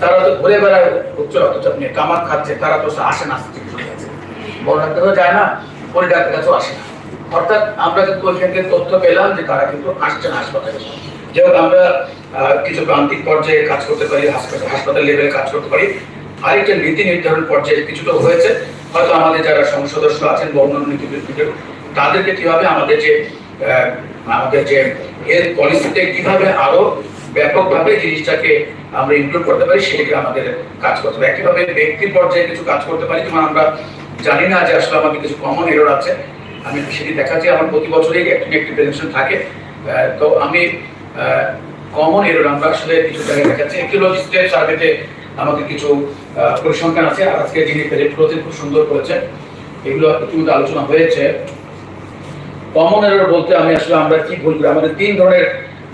তারা তো ঘুরে বেড়ায় উচ্চ রক্তচাপ নিয়ে কামাক খাচ্ছে তারা তো আসে না বড় ডাক্তারও যায় না পরে ডাক্তার কাছেও আসে না। অর্থাৎ আমরা কিন্তু ওইখান থেকে তথ্য পেলাম যে তারা কিন্তু আসছে না হাসপাতালে। যেহেতু আমরা কিছু প্রান্তিক পর্যায়ে কাজ করতে পারি হাসপাতাল হাসপাতাল লেভেলে কাজ করতে পারি। আরেকটা নীতি নির্ধারণ পর্যায়ে কিছুটা হয়েছে। হয়তো আমাদের যারা সংসদ সদস্য আছেন বা অন্যান্য নীতি নির্ধারক, তাদেরকে কীভাবে আমাদের যে আমাদের যে এর পলিসিতে কীভাবে আরও ব্যাপকভাবে জিনিসটাকে আমরা ইমপ্রুভ করতে পারি, সেটাকে আমাদের কাজ করতে হবে। একইভাবে ব্যক্তি পর্যায়ে কিছু কাজ করতে পারি, যেমন আমরা জানি না যে আসলে আমাদের কিছু কমন এরর আছে। আমি সেটি দেখাচ্ছি, আমার প্রতি বছরই একটি একটি প্রেজেন্টেশন থাকে। তো আমি কমন এরর আমরা আসলে কিছু জায়গায় দেখাচ্ছি। একিওলজিস্টের সার্ভেতে আমাদের কিছু পরিসংখ্যান আছে, আর আজকে যিনি প্রেজেন্ট করেছেন খুব সুন্দর করেছেন। এগুলো ইতিমধ্যে আলোচনা হয়েছে। কমন এরর বলতে আমি আসলে আমরা কি ভুল করি আমাদের তিন ধরনের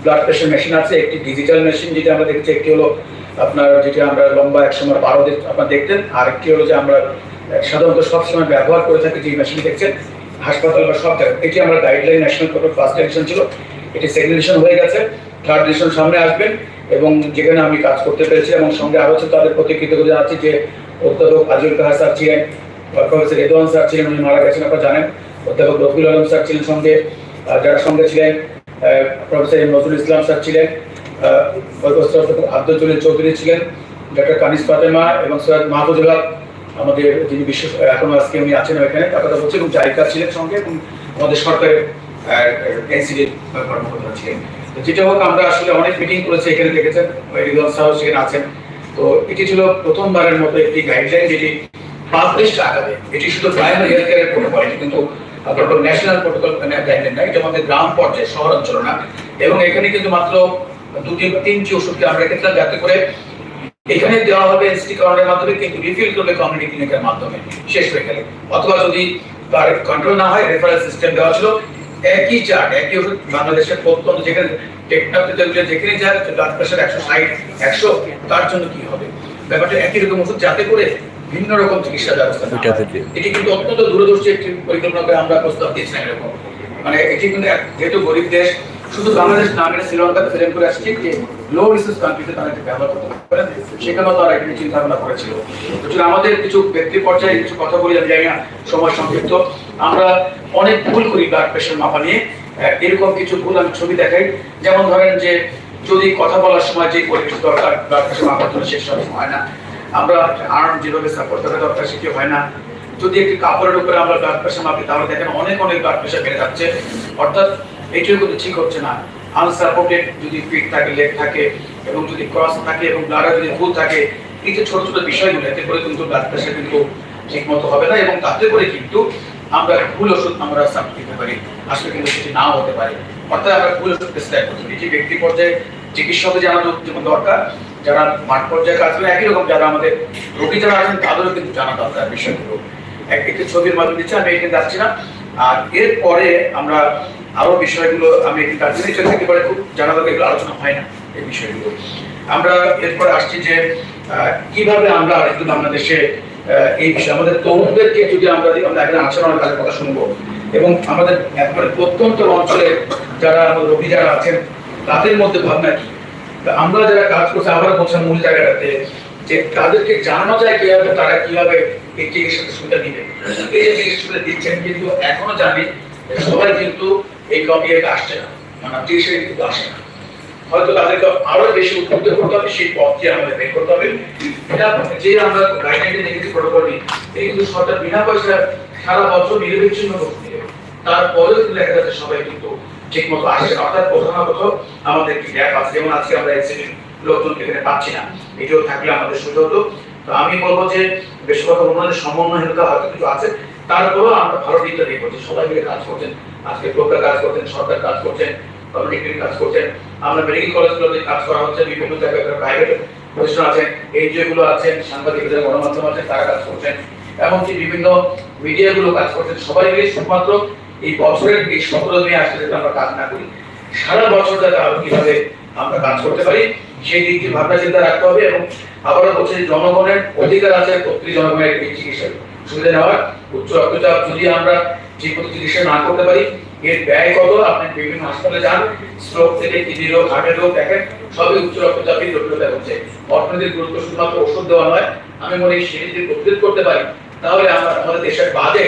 ব্লাড প্রেশার মেশিন আছে, একটি ডিজিটাল মেশিন যেটা আমরা দেখছি, একটি হলো আপনার যেটা আমরা লম্বা এক সময় বারো আপনার দেখতেন, আর একটি হলো যে আমরা সাধারণত সবসময় ব্যবহার করে থাকি যে মেশিন দেখছেন, হাসপাতাল বা সব জায়গায়। এটি আমরা গাইডলাইন ন্যাশনাল কোর্টের ফার্স্ট এডিশন ছিল, এটি সেকেন্ড এডিশন হয়ে গেছে থার্ড এডিশন সামনে আসবেন, এবং যেখানে আমি কাজ করতে পেরেছি, এবং সঙ্গে আরও হচ্ছে তাদের প্রতি কৃতজ্ঞতা জানাচ্ছি যে অধ্যাপক আজিউল কাহার স্যার ছিলেন প্রফেসর রেদওয়ান স্যার ছিলেন, উনি মারা গেছেন, আপনারা জানেন, অধ্যাপক রফিউল আলম স্যার ছিলেন সঙ্গে যারা সঙ্গে ছিলেন প্রফেসর নজরুল ইসলাম স্যার ছিলেন আব্দুল জলিল চৌধুরী ছিলেন, ডক্টর কানিস ফাতেমা এবং সৈয়দ মাহফুজুল হক আমাদের যিনি বিশ্ব, এখন আজকে উনি আছেন এখানে তার কথা বলছি, এবং জায়গা ছিলেন সঙ্গে, এবং আমাদের সরকারের এনসিডির কর্মকর্তা ছিলেন। যেটা হোক, আমরা আসলে অনেক মিটিং করেছি, এখানে দেখেছেন রিজন সাহেব সেখানে আছেন। তো এটি ছিল প্রথমবারের মতো একটি গাইডলাইন যেটি পাবলিশ আকারে, এটি শুধু প্রাইমারি হেলথ কেয়ারের এটি কিন্তু আপনার ন্যাশনাল প্রোটোকল গাইডলাইন না এটা আমাদের গ্রাম পর্যায়ে, শহর অঞ্চল না। এবং এখানে কিন্তু মাত্র দুটি তিনটি ওষুধকে আমরা রেখেছিলাম যাতে করে এখানে দেওয়া হবে এসটি কার্ডের মাধ্যমে, কিন্তু রিফিল করবে কমিউনিটি ক্লিনিকের মাধ্যমে, শেষ হয়ে গেলে। অথবা যদি তার কন্ট্রোল না হয় রেফারেল সিস্টেম দেওয়া ছিল, একই চার্ট একই ওষুধ বাংলাদেশের প্রত্যন্ত যেখানে টেকনোলজি যেখানে যায় ব্লাড প্রেশার একশো ষাট, একশো, তার জন্য কি হবে? ব্যাপারটা একই রকম ওষুধ যাতে করে ভিন্ন রকম চিকিৎসা ব্যবস্থা। এটি কিন্তু অত্যন্ত দূরদর্শী একটি পরিকল্পনা করে আমরা প্রস্তাব দিয়েছিলাম এরকম? মানে এটি কিন্তু যেহেতু গরিব দেশ শুধু বাংলাদেশ না আমি শ্রীলঙ্কাতে ফিরেন করে আসছি যে লো রিসোর্স কান্ট্রিতে তারা এটি ব্যবহার করতে পারেন সেখানেও তারা এটি চিন্তা ভাবনা করেছিল আমাদের কিছু ব্যক্তি পর্যায়ে কিছু কথা বলি আমি জানি না সময় সংক্ষিপ্ত। আমরা অনেক ভুল করি ব্লাড প্রেশার মাপা নিয়ে। এরকম কিছু ভুল আমি ছবি দেখাই। যেমন ধরেন যে যদি কথা বলার সময় যে পরিবেশ দরকার ব্লাড প্রেশার মাপার জন্য সে সব হয় না। আমরা আর্ম যেভাবে সাপোর্ট করা দরকার সেটি হয় না। যদি একটি কাপড়ের উপরে আমরা ব্লাড প্রেশার মাপি, তাহলে দেখেন অনেক অনেক ব্লাড প্রেশার বেড়ে যাচ্ছে। অর্থাৎ এটিও কিন্তু ঠিক হচ্ছে না। আনসাপোর্টেড যদি ফিট থাকে লেগ থাকে, এবং যদি ক্রস থাকে, এবং ব্লাডে যদি ভুল থাকে, এই যে ছোট ছোট বিষয়গুলো, এতে করে কিন্তু ব্লাড প্রেশার কিন্তু ঠিক মতো হবে না, এবং তাতে করে কিন্তু আমরা ভুল ওষুধ আমরা সাপ দিতে পারি। আসলে কিন্তু সেটি নাও হতে পারে। অর্থাৎ আমরা ভুল ওষুধ প্রেসক্রাইব করতে পারি। যে ব্যক্তি পর্যায়ে চিকিৎসকের জানানো যেমন দরকার যারা মাঠ পর্যায়ে কাজ করে একই রকম যারা আমাদের রোগী যারা আছেন তাদেরও কিন্তু জানা দরকার বিষয়গুলো। এক- একটি ছবির মাধ্যমে দিচ্ছি আমি এখানে যাচ্ছি না। আর এরপরে আমরা আরও বিষয়গুলো আমি যাচ্ছি না এটা থেকে পরে খুব জানা দরকার এগুলো আলোচনা হয় না এই বিষয়গুলো। আমরা এরপরে আসছি যে কীভাবে আমরা আরেকটু বাংলাদেশে আহ, এই বিষয়ে আমাদের তরুণদেরকে যদি আমরা আমরা এখানে আচরণের কাজের কথা শুনব। এবং আমাদের একবারে প্রত্যন্ত অঞ্চলে যারা আমাদের রোগী যারা আছেন তাদের মধ্যে ভাবনা কি? আমরা যারা কাজ করছি আবার বলছেন মূল জায়গাটাতে যে তাদেরকে জানানো যায় কীভাবে, তারা কীভাবে এই চিকিৎসার সুবিধা নিবে এই যে চিকিৎসা সুবিধা দিচ্ছেন কিন্তু এখনও জানি সবাই কিন্তু এই কপিয়াতে আসছে না মানে চিকিৎসা কিন্তু আসে না। হয়তো তাদেরকে আরও বেশি করতে হবে, সেই পথটি আমাদের বের করতে হবে। এটা যে আমরা নেগেটিভ প্রোটোকল নিই এই কিন্তু সরকার বিনা পয়সা সারা বছর নিরবিচ্ছিন্ন করতে তারপরেও দেখা যাচ্ছে সবাই কিন্তু ঠিক মতো আসছে না। অর্থাৎ আমাদের গ্যাপ আছে। যেমন আজকে আমরা এক্সিডেন্ট এখানে পাচ্ছি না। থাকলে আমাদের তো আমি বলব যে বেশিরভাগ উন্নয়নের সমন্বয়হীনতা হয়তো কিছু আছে। তারপরেও আমরা ভালো দিকটা সবাই মিলে কাজ করছেন। আজকে কাজ করছেন, সরকার কাজ করছেন কাজ করছেন। আমরা মেডিকেল কলেজগুলোতে কাজ করা হচ্ছে, বিভিন্ন জায়গায় প্রাইভেট প্রতিষ্ঠান আছেন এনজিও গুলো আছেন সাংবাদিক যারা গণমাধ্যম আছেন তারা কাজ করছেন। এমনকি বিভিন্ন মিডিয়া গুলো কাজ করছেন। সবাই মিলে শুধুমাত্র এই বছরের এই সতেরো দিনে আসলে যাতে আমরা কাজ না করি, সারা বছর যাতে আরও কীভাবে আমরা কাজ করতে পারি, সেই দিকটি ভাবনা চিন্তা রাখতে হবে এবং আবারও বলছে জনগণের অধিকার আছে প্রতি জনগণের এই চিকিৎসা সুবিধা নেওয়ার, উচ্চ রক্তচাপ যদি আমরা ঠিক মতো চিকিৎসা না করতে পারি, এর ব্যয় কত? আপনি বিভিন্ন হাসপাতালে যান স্ট্রোক থেকে কিডনি রোগ হার্টের রোগ দেখেন, সবই উচ্চ রক্তচাপের জটিলতা হচ্ছে। অর্থনীতির গুরুত্ব শুধুমাত্র ওষুধ দেওয়া নয়, আমি মনে হয় সেটি যদি করতে পারি তাহলে আমরা আমাদের দেশের বাদে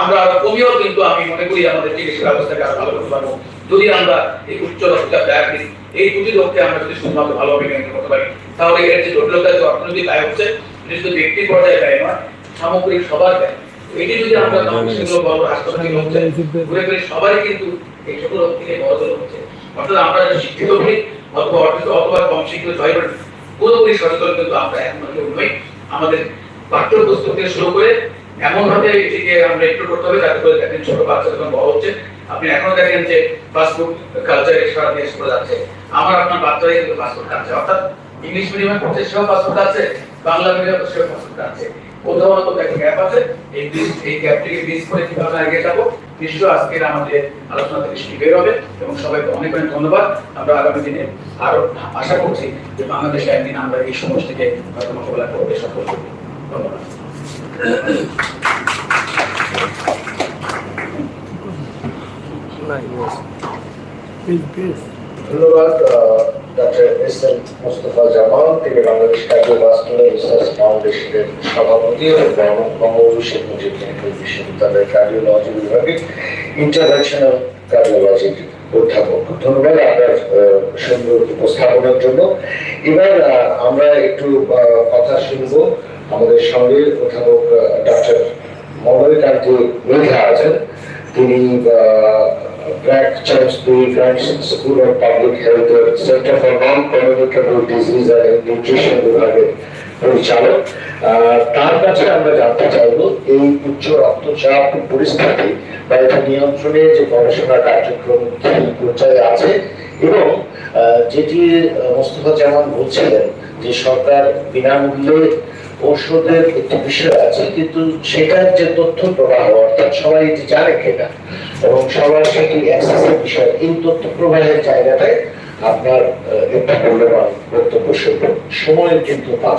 আমরা আরও কমিয়েও কিন্তু আমি মনে করি আমাদের চিকিৎসা ব্যবস্থাকে আরও ভালো করতে পারব। যদি আমরা এই উচ্চ রক্তচাপ ডায়াবেটিস এই দুটি রোগকে আমরা যদি শুধুমাত্র ভালোভাবে নিয়ন্ত্রণ করতে পারি, তাহলে এর যে জটিলতা, যে অর্থনৈতিক ব্যয় হচ্ছে এটি ব্যক্তি পর্যায়ে ব্যয় নয়, সামগ্রিক সবার ব্যয়। এটি যদি আমরা সেগুলো বড় হাসপাতালে হচ্ছে ঘুরে ঘুরে সবারই কিন্তু এই সকল রোগ থেকে বড় হচ্ছে। অর্থাৎ আমরা শিক্ষিত হই অথবা অথবা কম শিক্ষিত হই পুরোপুরি সচেতন কিন্তু আমরা এখন নই। আমাদের পাঠ্যপুস্তক থেকে শুরু করে এমন ভাবে এটিকে আমরা একটু করতে হবে যাতে করে দেখেন ছোট বাচ্চা যখন বড় হচ্ছে, আপনি এখনও দেখেন যে ফাস্টফুড কালচারে সারা দেশ করে যাচ্ছে। আমার আপনার বাচ্চারাই কিন্তু ফাস্টফুড খাচ্ছে অর্থাৎ ইংলিশ মিডিয়ামে পড়ছে সেও ফাস্টফুড খাচ্ছে বাংলা মিডিয়ামে সেও ফাস্টফুড খাচ্ছে কোথাও না কোথাও একটা গ্যাপ আছে এই ব্রিজ এই গ্যাপটিকে করে কীভাবে এগিয়ে যাব নিশ্চয় আজকের আমাদের আলোচনা থেকে হবে। এবং সবাইকে অনেক অনেক ধন্যবাদ। আমরা আগামী দিনে আরও আশা করছি যে বাংলাদেশে একদিন আমরা এই সমস্যাকে মোকাবেলা করতে সফল হব ধন্যবাদ doctor S M Mostafa Jamal তিনি বাংলাদেশ কার্ডিওভাস্কুলার রিসার্চ ফাউন্ডেশনের সভাপতি এবং বঙ্গবন্ধু শেখ মুজিব মেডিকেল বিশ্ববিদ্যালয়ের কার্ডিওলজি বিভাগে ইন্টারভেনশনাল কার্ডিওলজির অধ্যাপক ধন্যবাদ আপনার সুন্দর উপস্থাপনার জন্য। এবার আমরা একটু কথা শুনব আমাদের সঙ্গে অধ্যাপক ডক্টর মনোরকান্তি মৃধা আছেন। তিনি ব্র্যাক চার্লসবুরি French school of public health centre for non communicable disease and nutrition বিভাগের পরিচালক তার কাছে আমরা জানতে চাইব, এই উচ্চ রক্তচাপ পরিস্থিতি বা এটা নিয়ন্ত্রণে যে গবেষণা কার্যক্রম পর্যায়ে আছে এবং যেটি মোস্তফা জামান বলছিলেন যে সরকার বিনামূল্যে ঔষধের একটি বিষয় আছে, কিন্তু সেটার যে তথ্য প্রবাহ, অর্থাৎ সবাই এটি জানে কিনা, এবং সবার সেটি অ্যাক্সেসের বিষয়, এই তথ্য প্রবাহের জায়গাটায় আপনার একটু মূল্যবান বক্তব্য শুনবেন সময় কিন্তু পাঁচ